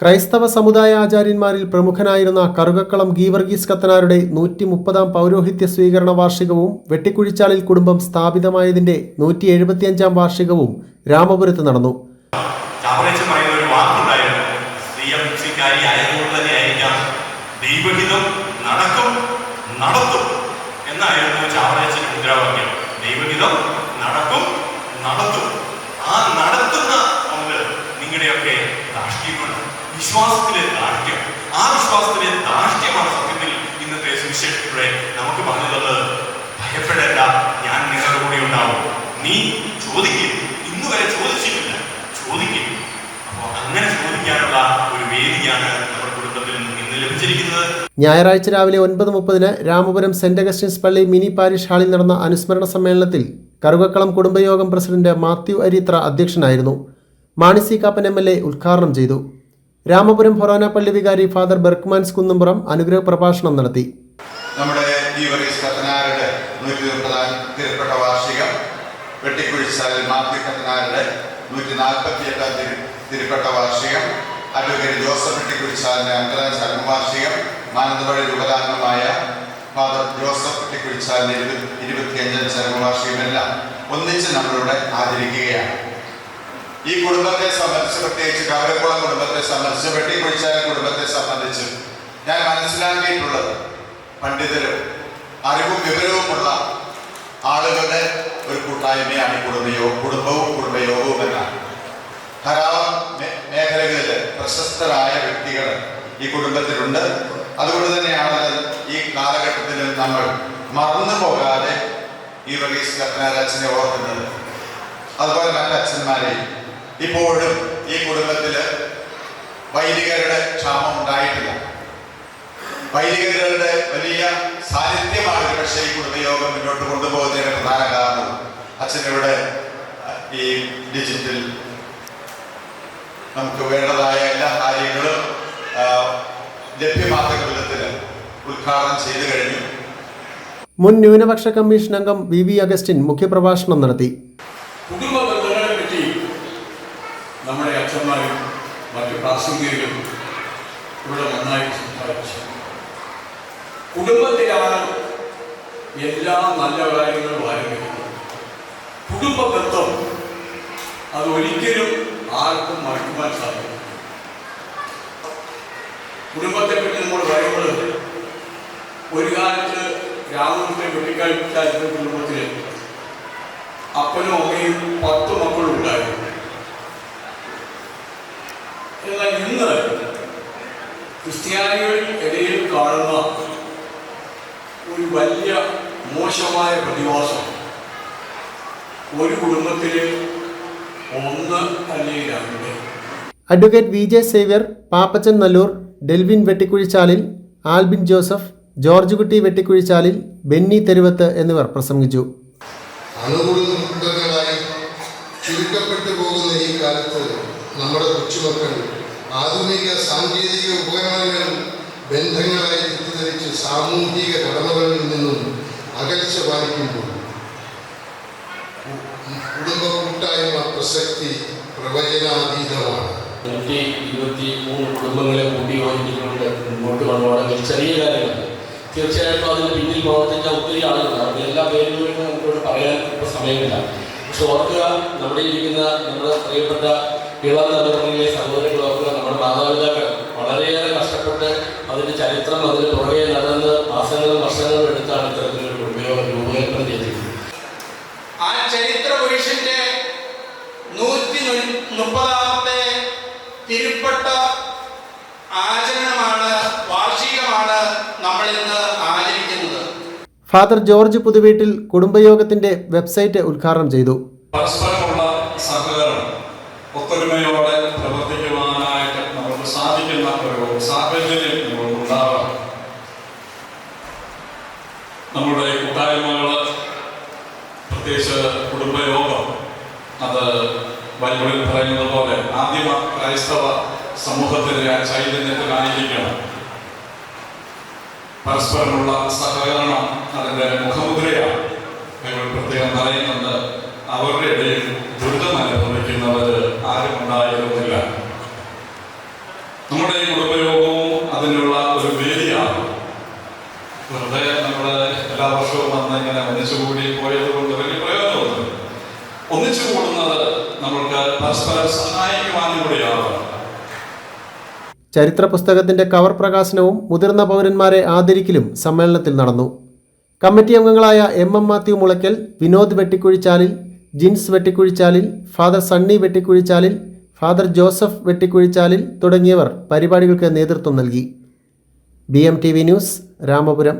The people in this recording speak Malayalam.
ക്രൈസ്തവ സമുദായ ആചാര്യന്മാരിൽ പ്രമുഖനായിരുന്ന കറുകക്കളം ഗീവർഗീസ് കത്തനാരുടെ നൂറ്റി മുപ്പതാം പൗരോഹിത്യ സ്വീകരണ വാർഷികവും വെട്ടിക്കുഴിച്ചാലിൽ കുടുംബം സ്ഥാപിതമായതിന്റെ നൂറ്റി എഴുപത്തിയഞ്ചാം വാർഷികവും രാമപുരത്ത് നടന്നു. നടക്കും പറയുന്ന ഞായറാഴ്ച രാവിലെ ഒൻപത് മുപ്പതിന് രാമപുരം സെന്റ് അഗസ്റ്റിൻസ് പള്ളി മിനി പാരിഷ് ഹാളിൽ നടന്ന അനുസ്മരണ സമ്മേളനത്തിൽ കറുകക്കളം കുടുംബയോഗം പ്രസിഡന്റ് മാത്യു അരിത്ര അധ്യക്ഷനായിരുന്നു. Mani C Kappan M L A ഉദ്ഘാടനം ചെയ്തു. രാമപുരം ഫൊറോന പള്ളി വികാരി ഫാദർ ബെർക്ക്മാൻസ് കുന്നുംപുറം അനുഗ്രഹ പ്രഭാഷണം നടത്തി. നമ്മുടെ ഈ വർഗീസ് കത്തനാരുടെ നൂറ്റി മുപ്പതാം തിരുപ്പെട്ട വാർഷികം വെട്ടിക്കുഴിച്ചാലിൽ മാത്യു കത്തനാരുടെ നൂറ്റി നാൽപ്പത്തി എട്ടാം തിരു തിരുപ്പെട്ട വാർഷികം അഡ്വക്കേറ്റ് ജോസഫ് വെട്ടിക്കുഴിച്ചാലിന്റെ അമ്പതാം ചരമവാർഷികം മാനന്തവാടി രൂപതാംഗമായ ഫാദർ ജോസഫ് വെട്ടിക്കുഴിച്ചാലിന്റെ ഇരുപത്തിയഞ്ചാം ഇരുപത്തിയഞ്ചാം ചരമവാർഷികമെല്ലാം ഒന്നിച്ച് നമ്മളിവിടെ ആചരിക്കുകയാണ്. ഈ കുടുംബത്തെ സംബന്ധിച്ച് പ്രത്യേകിച്ച് കവരക്കുളം കുടുംബത്തെ സംബന്ധിച്ച് വെട്ടിക്കുഴിച്ചാൽ കുടുംബത്തെ സംബന്ധിച്ച് ഞാൻ മനസ്സിലാക്കിയിട്ടുള്ളത് പണ്ഡിതരും അറിവും വിവരവുമുള്ള ആളുകളുടെ ഒരു കൂട്ടായ്മയാണ് കുടുംബയോ കുടുംബവും കുടുംബയോഗവും എന്നാണ് ധാരാളം മേഖലകളിൽ പ്രശസ്തരായ വ്യക്തികൾ ഈ കുടുംബത്തിലുണ്ട്. അതുകൊണ്ട് തന്നെയാണ് ഈ കാലഘട്ടത്തിൽ നമ്മൾ മറന്നു പോകാതെ ഈ വർഗീസ് കത്തനാരാജനെ ഓർക്കുന്നത്. അതുപോലെ മറ്റച്ഛന്മാരെയും ഇപ്പോഴും ഈ കുടുംബത്തിൽ വൈദികരുടെ ക്ഷാമം ഉണ്ടായിട്ടില്ല. വൈദികരുടെ വലിയ സാന്നിധ്യമാണ് പക്ഷേ ഈ കുടുംബയോഗം മുന്നോട്ട് കൊണ്ടുപോകുന്നതിന് പ്രധാന കാരണം. അച്ഛനിവിടെ ഈ ഡിജിറ്റൽ നമുക്ക് വേണ്ടതായ എല്ലാ കാര്യങ്ങളും ലഭ്യമാക്കുന്ന വിധത്തിൽ ഉദ്ഘാടനം ചെയ്തു കഴിഞ്ഞു. മുൻ ന്യൂനപക്ഷ കമ്മീഷൻ അംഗം വി വി അഗസ്റ്റിൻ മുഖ്യപ്രഭാഷണം നടത്തി. കുടുംബ ബന്ധങ്ങളെ പറ്റി നമ്മുടെ അച്ഛന്മാരും മറ്റു പ്രാസംഗികരും ഇവിടെ നന്നായി സംസാരിച്ചു. കുടുംബത്തിലാണ് എല്ലാ നല്ല കാര്യങ്ങളും ആരംഭിക്കുന്നത്. കുടുംബ ബന്ധം അത് ഒരിക്കലും ആർക്കും മറക്കുവാൻ സാധിക്കും. കുടുംബത്തെ പറ്റി നമ്മൾ പറയുമ്പോൾ ഒരു കാലത്ത് രാമന്റെ വെട്ടിക്കാഴ്ച കുടുംബത്തിൽ അപ്പനും അമ്മയും പത്ത് മക്കളും ഉണ്ടായിരുന്നു. എന്നാൽ ഇന്ന് ക്രിസ്ത്യാനികളിൽ ഇടയിൽ കാണുന്ന ഒരു വലിയ മോശമായ പ്രതിഭാസം ഒരു കുടുംബത്തിൽ ഒന്ന് അല്ലെങ്കിൽ രണ്ട്. Advocate V J Xavier Pappachan Nalloor Delvin Vettikuzhichalil Albin Joseph George Kutty Vettikuzhichalil Benny തെരുവത്ത് എന്നിവർ പ്രസംഗിച്ചു. ചുരുക്കപ്പെട്ടു പോകുന്ന ഈ കാലത്ത് നമ്മുടെ കൊച്ചുമക്കൾ ആധുനിക സാങ്കേതിക ഉപകരണങ്ങൾ ബന്ധങ്ങളായി തെറ്റിദ്ധരിച്ച് സാമൂഹിക കടമകളിൽ നിന്നും അകൽച്ച പാലിക്കുമ്പോൾ കുടുംബ കൂട്ടായ്മ പ്രസക്തി പ്രവചനാതീതമാണ്. നൂറ്റി ഇരുപത്തി മൂന്ന് കുടുംബങ്ങളെ കൂട്ടി യോജിപ്പിച്ചുകൊണ്ട് മുന്നോട്ട് കൊണ്ടുപോകണമെങ്കിൽ ചെറിയ കാര്യങ്ങൾ. തീർച്ചയായിട്ടും അതിന് പിന്നിൽ പ്രവർത്തിച്ച ഒത്തിരി ആളുകൾ അവരുടെ എല്ലാ പേരുകളും നമുക്കിവിടെ പറയാൻ ഇപ്പോൾ സമയമില്ല. പക്ഷെ ഓർക്കുക നമ്മുടെ ഇരിക്കുന്ന നമ്മുടെ പ്രിയപ്പെട്ട ഇളം തലമുറയിലെ സഹോദരങ്ങൾ ഓർക്കുക നമ്മുടെ മാതാപിതാക്കൾ വളരെയേറെ കഷ്ടപ്പെട്ട് അതിന്റെ ചരിത്രം അതിന് പുറകെ നടന്ന് മാസങ്ങളും വർഷങ്ങളും എടുത്താണ് ഇത്തരത്തിലൊരു മുപ്പതാമത്തെ തിരുപ്പട്ട ആചരണമാണ് വാർഷികമാണ് നമ്മൾ ഇന്ന് ആചരിക്കുന്നത്. ഫാദർ ജോർജ് പുതുവീട്ടിൽ കുടുംബയോഗത്തിന്റെ വെബ്സൈറ്റ് ഉദ്ഘാടനം ചെയ്തു. പരസ്പരമുള്ള സഹകരണം ഒത്തൊരുമയോടെ പ്രവർത്തിക്കുവാനായിട്ട് നമുക്ക് സാധിക്കുന്ന ഒരു സാഹചര്യം നമുക്കുണ്ടാവണം നമ്മുടെ കൂട്ടായ്മകൾ പ്രത്യേകിച്ച് കുടുംബയോഗം അത് ബൈബിളിൽ പറയുന്നത് പോലെ ആദ്യമ ക്രൈസ്തവ സമൂഹത്തിന്റെ ആ കാണിക്കുകയാണ് പരസ്പരമുള്ള സഹകരണം അതിന്റെ മുഖമുദ്രയാണ്. ഞങ്ങൾ പ്രത്യേകം പറയുന്നുണ്ട് അവരുടെ ഇടയിൽ ദുരിതം അനുഭവിക്കുന്നവർ ആരും ഉണ്ടായിരുന്നില്ല. നമ്മുടെ ഈ കുടുംബയോഗവും അതിനുള്ള ഒരു വേദിയാണ് വെറുതെ നമ്മൾ എല്ലാ വർഷവും വന്ന് ഇങ്ങനെ ഒന്നിച്ചുകൂടി പോയത് കൊണ്ട് വലിയ പ്രയോജനമൊന്നുമില്ല ഒന്നിച്ചു കൂടുന്നത് നമ്മൾക്ക് പരസ്പരം സഹായിക്കുവാനും ചരിത്ര പുസ്തകത്തിന്റെ കവർ പ്രകാശനവും മുതിർന്ന പൗരന്മാരെ ആദരിക്കലും സമ്മേളനത്തിൽ നടന്നു. കമ്മിറ്റി അംഗങ്ങളായ M M Mathew Mulakkal Vinod Vettikuzhichalil Jins Vettikuzhichalil father Sunny Vettikuzhichalil father Joseph Vettikuzhichalil തുടങ്ങിയവർ പരിപാടികൾക്ക് നേതൃത്വം നൽകി. B M T V news Ramapuram.